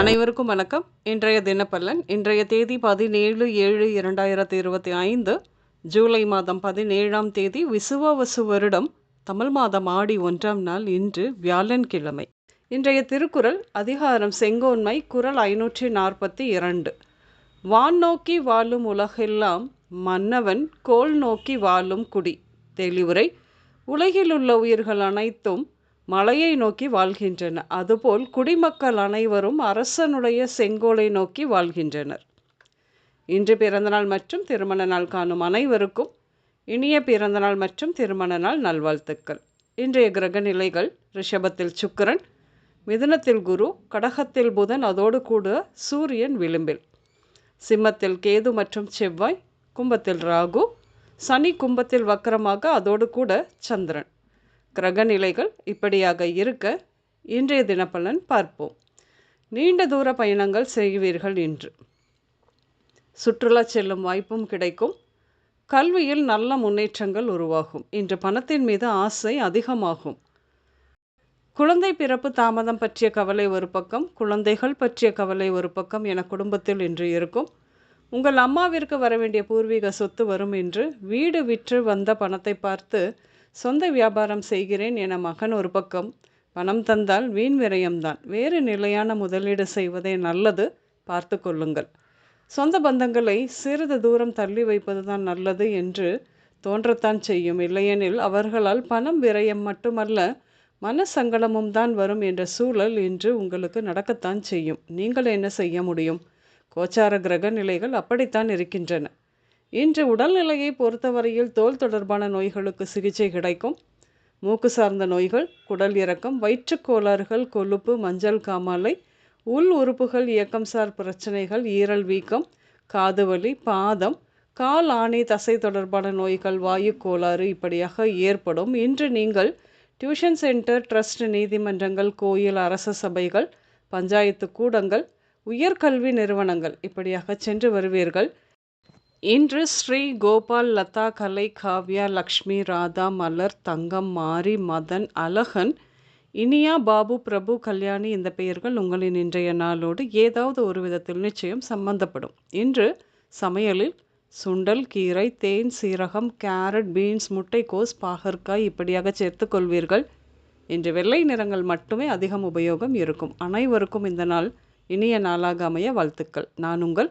அனைவருக்கும் வணக்கம். இன்றைய தினப்பலன் இன்றைய தேதி பதினேழு ஏழு இரண்டாயிரத்தி இருபத்தி ஐந்து ஜூலை மாதம் பதினேழாம் தேதி விசுவாவசு வருடம் தமிழ் மாதம் ஆடி ஒன்றாம் நாள் இன்று வியாழன்கிழமை. இன்றைய திருக்குறள் அதிகாரம் செங்கோன்மை குரல் ஐநூற்றி நாற்பத்தி இரண்டு. வான் நோக்கி வாழும் உலகெல்லாம் மன்னவன் கோல் நோக்கி வாழும் குடி. தெளிவுரை உலகிலுள்ள உயிர்கள் அனைத்தும் மலையை நோக்கி வாழ்கின்றன. அதுபோல் குடிமக்கள் அனைவரும் அரசனுடைய செங்கோலை நோக்கி வாழ்கின்றனர். இன்று பிறந்தநாள் மற்றும் திருமண நாள் காணும் அனைவருக்கும் இனிய பிறந்தநாள் மற்றும் திருமண நாள் நல்வாழ்த்துக்கள். இன்றைய கிரக நிலைகள் ரிஷபத்தில் சுக்கரன் மிதுனத்தில் குரு கடகத்தில் புதன் அதோடு கூட சூரியன் விளிம்பில். சிம்மத்தில் கேது மற்றும் செவ்வாய் கும்பத்தில் ராகு சனி கும்பத்தில் வக்கரமாக அதோடு கூட சந்திரன். கிரகநிலைகள் இப்படியாக இருக்க இன்றைய தினப்பலன் பார்ப்போம். நீண்ட தூர பயணங்கள் செய்வீர்கள் இன்று சுற்றுலா செல்லும் வாய்ப்பும் கிடைக்கும். கல்வியில் நல்ல முன்னேற்றங்கள் உருவாகும். இன்று பணத்தின் மீது ஆசை அதிகமாகும். குழந்தை பிறப்பு தாமதம் பற்றிய கவலை ஒரு பக்கம் குழந்தைகள் பற்றிய கவலை ஒரு பக்கம் என குடும்பத்தில் இன்று இருக்கும். உங்கள் அம்மாவிற்கு வர வேண்டிய பூர்வீக சொத்து வரும் என்று வீடு விற்று வந்த பணத்தை பார்த்து சொந்த வியாபாரம் செய்கிறேன் என மகன் ஒரு பக்கம் பணம் தந்தால் வீண் விரயம்தான். வேறு நிலையான முதலீடு செய்வதே நல்லது பார்த்து கொள்ளுங்கள். சொந்த பந்தங்களை சிறிது தூரம் தள்ளி வைப்பதுதான் நல்லது என்று தோன்றத்தான் செய்யும். இல்லையெனில் அவர்களால் பணம் விரயம் மட்டுமல்ல மன சங்கடமும் தான் வரும் என்ற சூழல் இன்று உங்களுக்கு நடக்கத்தான் செய்யும். நீங்கள் என்ன செய்ய முடியும்? கோச்சார கிரக நிலைகள் அப்படித்தான் இருக்கின்றன. இன்று உடல்நிலையை பொறுத்தவரையில் தோல் தொடர்பான நோய்களுக்கு சிகிச்சை கிடைக்கும். மூக்கு சார்ந்த நோய்கள் குடல் இறக்கம் வயிற்றுக்கோளாறுகள் கொழுப்பு மஞ்சள் காமாலை உள் உறுப்புகள் இயக்கம் சார் பிரச்சனைகள் ஈரல் வீக்கம் காதுவலி பாதம் கால் ஆணி தசை தொடர்பான நோய்கள் வாயு கோளாறு இப்படியாக ஏற்படும். இன்று நீங்கள் டியூஷன் சென்டர் ட்ரஸ்ட் நீதிமன்றங்கள் கோயில் அரச சபைகள் பஞ்சாயத்து கூடங்கள் உயர்கல்வி நிறுவனங்கள் இப்படியாக சென்று வருவீர்கள். இன்று ஸ்ரீ கோபால் லதா கலை காவ்யா லக்ஷ்மி ராதா மலர் தங்கம் மாரி மதன் அழகன் இனியா பாபு பிரபு கல்யாணி இந்த பெயர்கள் உங்களின் இன்றைய நாளோடு ஏதாவது ஒரு விதத்தில் நிச்சயம் சம்பந்தப்படும். இன்று சமையலில் சுண்டல் கீரை தேன் சீரகம் கேரட் பீன்ஸ் முட்டைக்கோஸ் பாகற்காய் இப்படியாக சேர்த்து கொள்வீர்கள். இன்று வெள்ளை நிறங்கள் மட்டுமே அதிகம் உபயோகம் இருக்கும். அனைவருக்கும் இந்த நாள் இனிய நாளாக அமைய வாழ்த்துக்கள். நான் உங்கள்